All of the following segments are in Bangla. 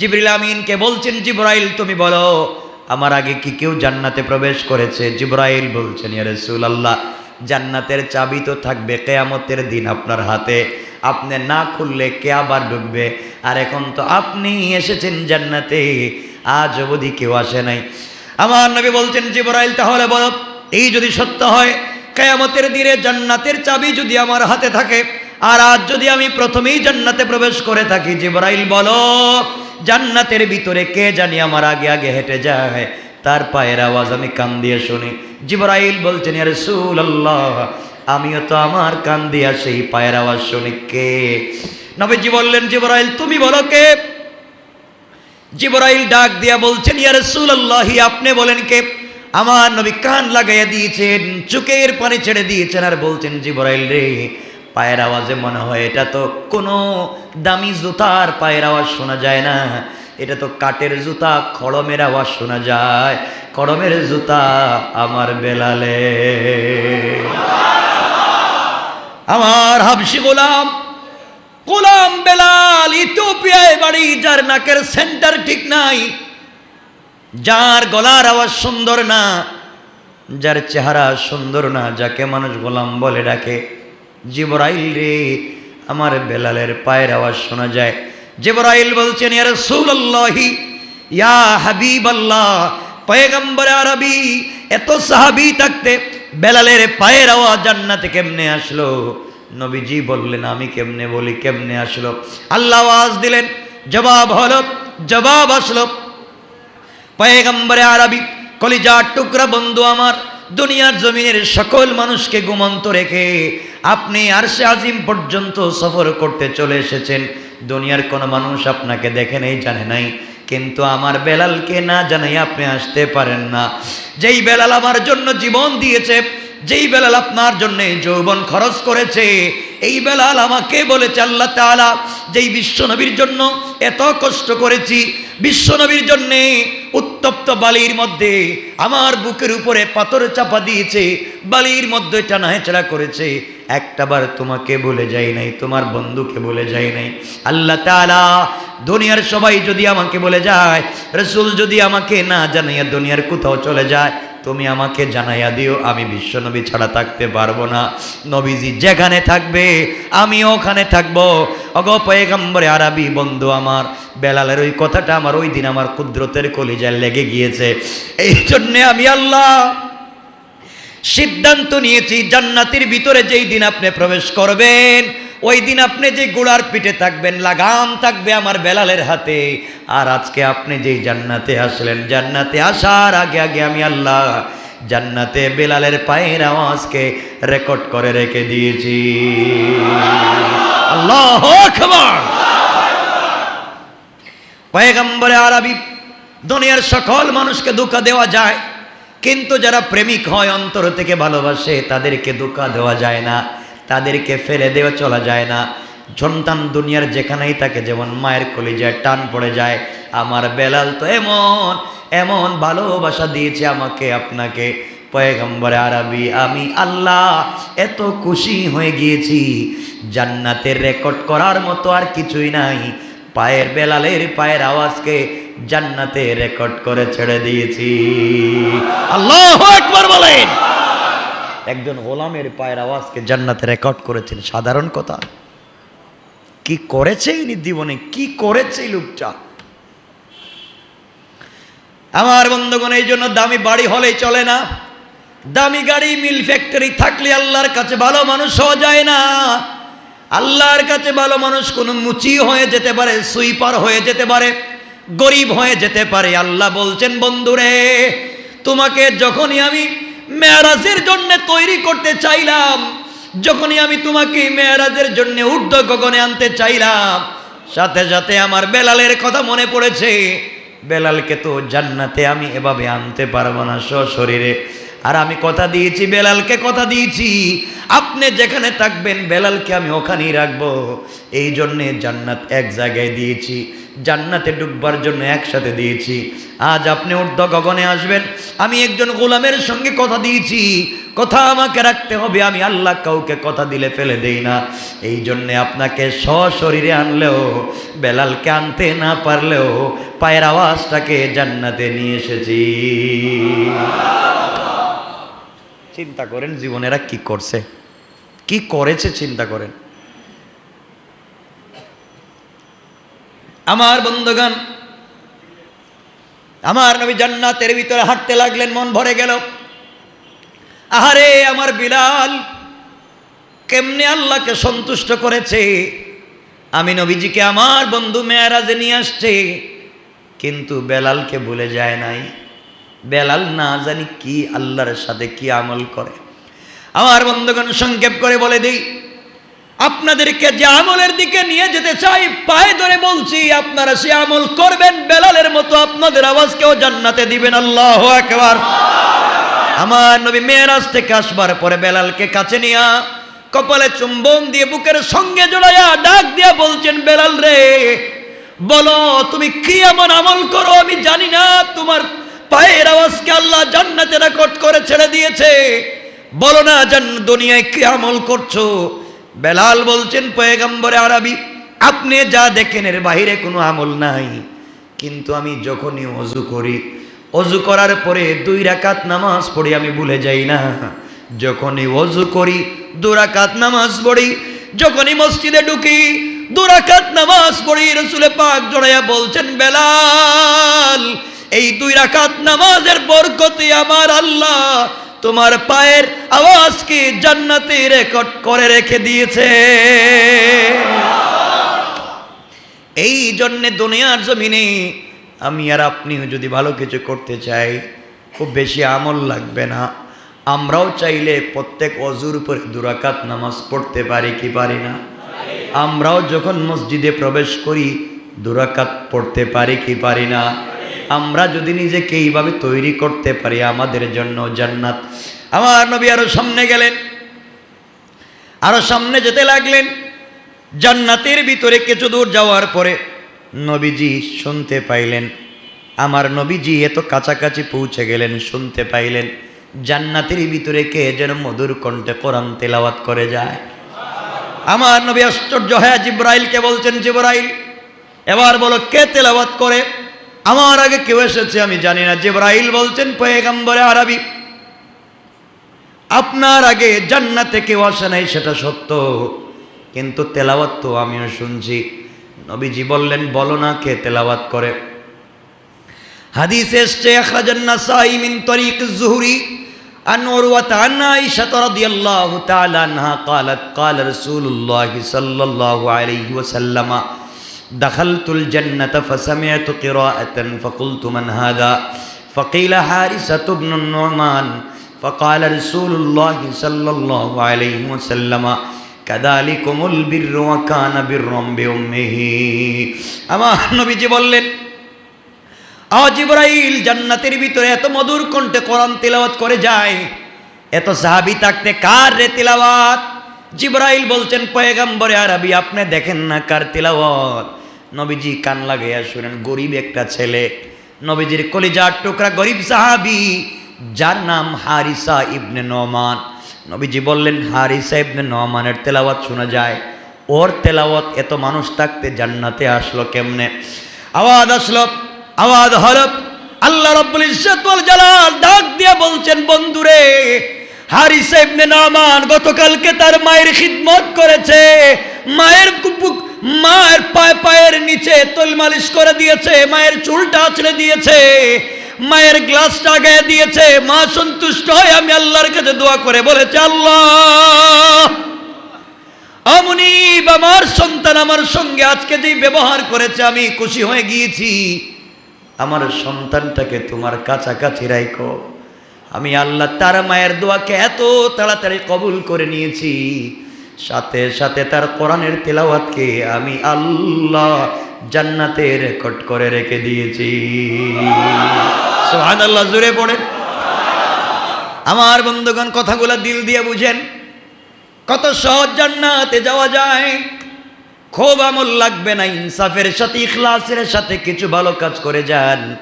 জিবরিল আমিনকে বলছেন, জিব্রাইল, তুমি বলো, আমার আগে কি কেউ জান্নাতে প্রবেশ করেছে? জিব্রাইল বলছেন, ইয়া রাসূলুল্লাহ, জান্নাতের চাবি তো থাকবে কেয়ামতের দিন আপনার হাতে। আপনি না খুললে কে আবার ঢুকবে? আর এখন তো আপনি এসেছেন জান্নাতে, আজ অবধি কেউ আসে নাই। আমার নবী বলছেন, জিব্রাইল, তাহলে বলো, এই যদি সত্য হয়, কেয়ামতের দিনে জান্নাতের চাবি যদি আমার হাতে থাকে, আর আজ যদি আমি প্রথমেই জান্নাতে প্রবেশ করে থাকি, জিব্রাইল বলো জান্নাতের ভিতরে কে জানি আমার আগে আগে হেঁটে যায়। তার পায়ের আওয়াজ আমি কান দিয়ে শুনি। জিব্রাইল বলছেন আরে আল্লাহ আমিও তো আমার কান দিয়া সেই পায়ের আওয়াজ শুনি। কে? নবীজি বললেন, জিব্রাইল, তুমি বলো কে? জিবরাইল ডাক দিয়া বলছেন, ইয়া রাসূলুল্লাহি, আপনি বলেন কে? আমার নবী কান লাগাইয়া দিয়েছেন চুকের পানি ছেড়ে দিয়েছেন আর বলছেন, জিবরাইল রে পায়ের আওয়াজে মনে হয়, এটা তো কোনো দামি জুতার পায়ের আওয়াজ শোনা যায় না। এটা তো কাঠের জুতা, খড়মের আওয়াজ শোনা যায়। খড়মের জুতা আমার বেলালে। আমার হাবসি গোলাম গোলাম বেলাল, ইথিওপিয়ায় বাড়ি, যার নাকের সেন্টার ঠিক নাই, যার গলার আওয়াজ সুন্দর না, যার চেহারা সুন্দর না, যাকে মানুষ গোলাম বলে ডাকে। জিবরাইল রে, আমার বেলালের পায়ের আওয়াজ শোনা যায়। জিবরাইল বলছেন, ইয়া রাসূলুল্লাহি, ইয়া হাবিবাল্লাহ, পয়গম্বর আরবি, এত সাহাবী থাকতে বেলালের পায়ের আওয়াজ জান্নাতে কেমনে আসলো? নবীজি বললেন, আমি কেমনে বলি, কেমনে আসলো? আল্লাহ আওয়াজ দিলেন, জবাব হলো, জবাব আসলো, পয়গম্বরে আরবি, কলিজার টুকরা বন্ধু আমার দুনিয়ার জমিনের সকল মানুষকে গুমন্ত রেখে আপনি আরশে আজিম পর্যন্ত সফর করতে চলে এসেছেন। দুনিয়ার কোনো মানুষ আপনাকে দেখে নেই, জানে নাই। কিন্তু আমার বেলালকে না জানাই আপনি আসতে পারেন না। যেই বেলাল আমার জন্য জীবন দিয়েছে যেই বেলাল আপনার জন্য যৌবন খরচ করেছে, এই বেলাল আমাকে বলেছে, আল্লাহ তাআলা, যেই বিশ্বনবীর জন্য এত কষ্ট করেছি বিশ্বনবীর জন্যে উত্তপ্ত বালির মধ্যে আমার বুকের উপরে পাথর চাপা দিয়েছে, বালির মধ্যে টানা হেঁচড়া করেছে। একটাবার তোমাকে বলে যাই নাই, তোমার বন্ধুকে বলে যাই নাই। আল্লাহ তাআলা, দুনিয়ার সবাই যদি আমাকে বলে যায়, রসুল যদি আমাকে না জানাইয়া দুনিয়ার কোথাও চলে যায় তুমি আমাকে জানাইয়া দিও, আমি বিশ্বনবী ছাড়া থাকতে পারব না। নবীজি যেখানে থাকবে, আমি ওখানে থাকব। অগ পয়গম্বরে আরবি বন্ধু আমার, বেলালের ওই কথাটা আমার ওই দিন আমার কুদরতের কলিজায় লেগে গিয়েছে। এই জন্যে আমি আল্লাহ সিদ্ধান্ত নিয়েছি, জান্নাতের ভিতরে যেই দিন আপনি প্রবেশ করবেন ওই দিন আপনি যে গোড়ার পিঠে থাকবেন, লাগাম থাকবে আমার বেলালের হাতে। আর আজকে আপনি যেই জান্নাতে আসলেন, জান্নাতে আসার আগে আগে আমি আল্লাহ জান্নাতে বেলালের পায়ের আওয়াজকে রেকর্ড করে রেখে দিয়েছি। আল্লাহ আকবার! পয়গম্বরে আরবি, দুনিয়ার সকল মানুষকে ধোকা দেওয়া যায়। কিন্তু যারা প্রেমিক হয়, অন্তর থেকে ভালোবাসে, তাদেরকে ধোকা দেওয়া যায় না। তাদেরকে ফেলে দেওয়া চলা যায় না। সন্তান দুনিয়ার যেখানেই থাকে, যেমন মায়ের কলিজায় টান পড়ে যায়, আমার বেলাল তো এমন এমন ভালোবাসা দিয়েছে আমাকে, আপনাকে। পয়গম্বরে আরবি, আমি আল্লাহ, এত খুশি হয়ে গিয়েছি। জান্নাতের রেকর্ড করার মতো আর কিছুই নাই। পায়ের বেলালের পায়ের আওয়াজকে জান্নাতে রেকর্ড করে ছেড়ে দিয়েছি। আল্লাহ একবার বলেন। একজন গোলামের পায়ের আওয়াজকে জান্নাতে রেকর্ড করেছেন। সাধারণ কথা। কি করেছে ইনি জীবনে? কি করেছে লোকটা? আমার বন্ধুগণ, এই জন্য দামি বাড়ি হলেই চলে না। দামি গাড়ি, মিল ফ্যাক্টরি থাকলে আল্লাহর কাছে ভালো মানুষ হওয়া যায় না। আল্লাহর কাছে ভালো মানুষ কোনো মুচি হয়ে যেতে পারে, সুইপার হয়ে যেতে পারে, গরিব হয়ে যেতে পারে। আল্লাহ বলছেন, বন্ধুরে, তোমাকে যখনই আমি মেয়ারাজের জন্য তৈরি করতে চাইলাম। যখনই আমি তোমাকে মেয়ারাজের জন্য ঊর্ধ্ব গগনে আনতে চাইলাম, সাথে সাথে আমার বেলালের কথা মনে পড়েছে। বেলালকে তো জান্নাতে আমি এভাবে আনতে পারব না সশরীরে। আর আমি কথা দিয়েছি, বেলালকে কথা দিয়েছি। আপনি যেখানে থাকবেন, বেলালকে আমি ওখানেই রাখব। এই জন্যে জান্নাত এক জায়গায় দিয়েছি, জান্নাতে ডুববার জন্য একসাথে দিয়েছি। আজ আপনি ঊর্ধ্ব গগনে আসবেন, আমি একজন গোলামের সঙ্গে কথা দিয়েছি। কথা আমাকে রাখতে হবে, আমি আল্লাহ কাউকে কথা দিলে ফেলে দেই না। এই জন্যে আপনাকে সশরীরে আনলেও, বেলালকে আনতে না পারলেও, পায়ের আওয়াজটাকে জান্নাতে নিয়ে এসেছি। চিন্তা করেন জীবনেরা কি করছে? কি করেছে চিন্তা করেন? আমার বন্ধুগান আমার নবী জান্নাতের ভিতরে হাঁটতে লাগলেন, মন ভরে গেল। আহারে, আমার বিলাল, কেমনে আল্লাহকে সন্তুষ্ট করেছে? আমি নবীজিকে আমার বন্ধু মেয়ারাজে নিয়ে আসছে, কিন্তু বেলালকে ভুলে যায় নাই। বেলাল না জানি কি আল্লাহর সাথে কি আমল করে। আমার বন্ধুগণ, সংক্ষেপ করে বলে দিই, আপনাদেরকে যে আমলের দিকে নিয়ে যেতে চাই, পায়ে ধরে বলছি, আপনারা সে আমল করবেন, বেলালের মতো আপনাদের আওয়াজকেও জান্নাতে দিবেন, আল্লাহ একবার আমার নবী মেয়েরাজ থেকে আসবার পরে বেলালকে কাছে নিয়া কপালে চুম্বন দিয়ে, বুকের সঙ্গে জড়াইয়া ডাক দিয়া বলছেন, বেলাল রে, বলো, তুমি কি এমন আমল করো? আমি জানি না, তোমার পায়ের আওয়াজকে আল্লাহ জান্নাতে রেকর্ড করে ছেড়ে দিয়েছে। বলো না, জান দুনিয়ায় কি আমল করছ? বেলাল বলছেন, পয়গম্বরে আরবি, আপনি যা দেখেন এর বাহিরে কোনো আমল নাই। কিন্তু আমি যখনই অজু করি, অজু করার পরে দুই রাকাত নামাজ পড়ি, আমি ভুলে যাই না। যখনই অজু করি, দু রাকাত নামাজ পড়ি। যখনই মসজিদে ঢুকি, দু রাকাত নামাজ পড়ি রসুলে পাক জড়াইয়া বলছেন, বেলাল এই দুই রাকাত নামাজের বরকতে আমার আল্লাহ। তোমার পায়ের আওয়াজকে জান্নাতে রেকর্ড করে রেখে দিয়েছে? এই জন্যে দুনিয়ার জমিনে আমি আর আপনিও যদি ভালো কিছু করতে চাই, খুব বেশি আমল লাগবে না। আমরাও চাইলে প্রত্যেক অজুর উপরে দুরাকাত নামাজ পড়তে পারি কি পারি না? আমরাও যখন মসজিদে প্রবেশ করি দুরাকাত পড়তে পারি কি পারি না? আমরা যদি নিজেকে এইভাবে তৈরি করতে পারি আমাদের জন্য জান্নাত। আমার নবী আরও সামনে গেলেন, আরও সামনে যেতে লাগলেন। জান্নাতের ভিতরে কিছু দূর যাওয়ার পরে নবীজি শুনতে পাইলেন, আমার নবীজি এত কাছাকাছি পৌঁছে গেলেন, শুনতে পাইলেন, জান্নাতের ভিতরে কে যেন মধুর কণ্ঠে কোরআন তেলাওয়াত করে যায়। আমার নবী আশ্চর্য হ্যাঁ জিব্রাইলকে বলছেন, জিব্রাইল, এবার বলো কে তেলাওয়াত করে? আমার আগে কেউ এসেছে আমি জানি না জিব্রাইল বলছেন পয়গাম্বরে আরবি আপনার আগে জান্নাতে কেউ আসে নাই সেটা সত্য কিন্তু তেলাওয়াত তো আমিও শুনছি নবীজি বললেন বলো না কে তেলাওয়াত করে হাদিস এসছে আখরাজান নাসাই মিন তরিক জুহরি عن عروة عن عائشة رضي الله تعالى عنها قالت قال رسول الله صلى الله عليه وسلم دخلت الجنة فسمعت قراءة فقلت من هذا فقيل حارسة بن النعمان فقال رسول الله صلى الله عليه وسلم كذلكم البر وكان بر بأمه আমার নবীজি বললেন আজিব্রাইল জান্নাতের ভিতরে এত মধুর কণ্ঠে কোরআন তিলাওয়াত করে যায় এত সাহাবি থাকতে কার রে তিলাওয়াত জিব্রাইল বলছেন পয়গাম্বরে আরবি আপনি দেখেন না কার তিলাওয়াত নবীজি কান লাগাইয়া শুনেন, গরিব একটা ছেলে, নবীজির কলিজার টুকরা গরিব সাহাবি, যার নাম হারিসা ইবনে নমান। নবীজি বললেন, হারিসা ইবনে নমানের তেলাওয়াত শোনা যায়। ওর তেলাওয়াত এত মানুষ থাকতে জান্নাতে আসলো কেমনে? আওয়াজ আসলো, আওয়াজ হল, আল্লাহ রব্বুল ইজ্জত ওয়াল জালাল ডাক দিয়ে বলছেন, বন্ধুরে, হারিস ইবনে নামান গতকালকে তার মায়ের খিদমত করেছে। মায়ের মায়ের পায়ে পায়ের নিচে তৈল মালিশ করে দিয়েছে, মায়ের চুলটা আছড়ে দিয়েছে, মায়ের গ্লাসটা গায়ে দিয়েছে। মা সন্তুষ্ট হয়, আমি আল্লাহর কাছে দোয়া করে বলেছে, আল্লাহ অমনিব আমার সন্তান আমার সঙ্গে আজকে যেই ব্যবহার করেছে, আমি খুশি হয়ে গিয়েছি। আমার সন্তানটাকে তোমার কাছাকাছি রাখো আমি আল্লাহ তার মায়ের দোয়াকে এত তাড়াতাড়ি কবুল করে নিয়েছি। সাথে সাথে তার কোরআনের তেলাওয়াতকে আমি আল্লাহ জান্নাতে রেকর্ড করে রেখে দিয়েছি। সুবহানাল্লাহ জুড়ে পড়ে আমার বন্ধুগণ, কথাগুলো দিল দিয়ে বুঝেন। কত সহজ জান্নাতে যাওয়া যায়। খুব আমল লাগবে না, ইনসাফের সাথে, ইখলাসের সাথে কিছু ভালো কাজ করে যান।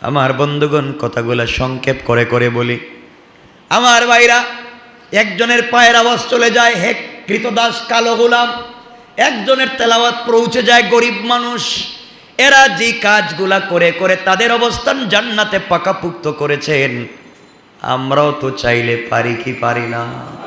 আমার বন্ধুগণ, কথাগুলো সংক্ষেপ করে করে বলি। আমার ভাইরা একজনের পায়ের আওয়াজ চলে যায়, হে কৃতদাস কালো গোলাম। একজনের তেলাওয়াত পৌঁছে যায়, গরিব মানুষ, এরা যে কাজগুলা করে করে তাদের অবস্থান জান্নাতে পাকাপুক্ত করেছেন। আমরাও তো চাইলে পারি কি পারি না।